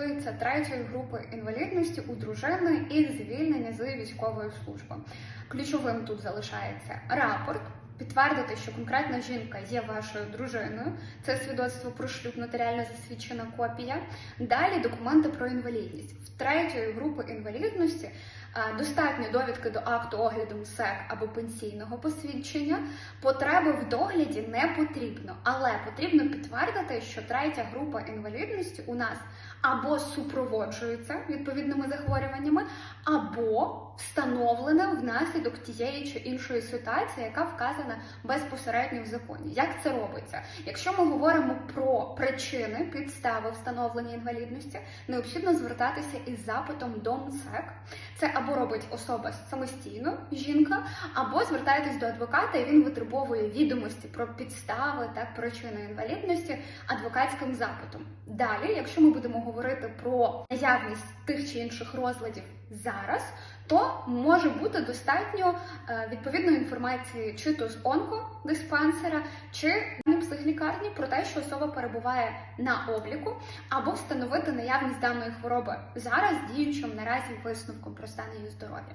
стосується третьої групи інвалідності у дружини і звільнення з військової служби. Ключовим тут залишається рапорт. Підтвердити, що конкретна жінка є вашою дружиною, це свідоцтво про шлюб, нотаріально засвідчена копія. Далі документи про інвалідність. В третьої групи інвалідності достатньо довідки до акту огляду МСЕК або пенсійного посвідчення. Потреби в догляді не потрібно, але потрібно підтвердити, що третя група інвалідності у нас або супроводжується відповідними захворюваннями, або встановлена внаслідок тієї чи іншої ситуації, яка вказана безпосередньо в законі. Як це робиться? Якщо ми говоримо про причини, підстави встановлення інвалідності, необхідно звертатися із запитом до МСЕК. Це або робить особа самостійно, жінка, або звертаєтесь до адвоката, і він витребовує відомості про підстави та причини інвалідності адвокатським запитом. Далі, якщо ми будемо говорити про наявність тих чи інших розладів зараз, то може бути достатньо е, відповідної інформації чи то з онкодиспансера, чи не психлікарні про те, що особа перебуває на обліку, або встановити наявність даної хвороби зараз діючим наразі висновком про стан її здоров'я.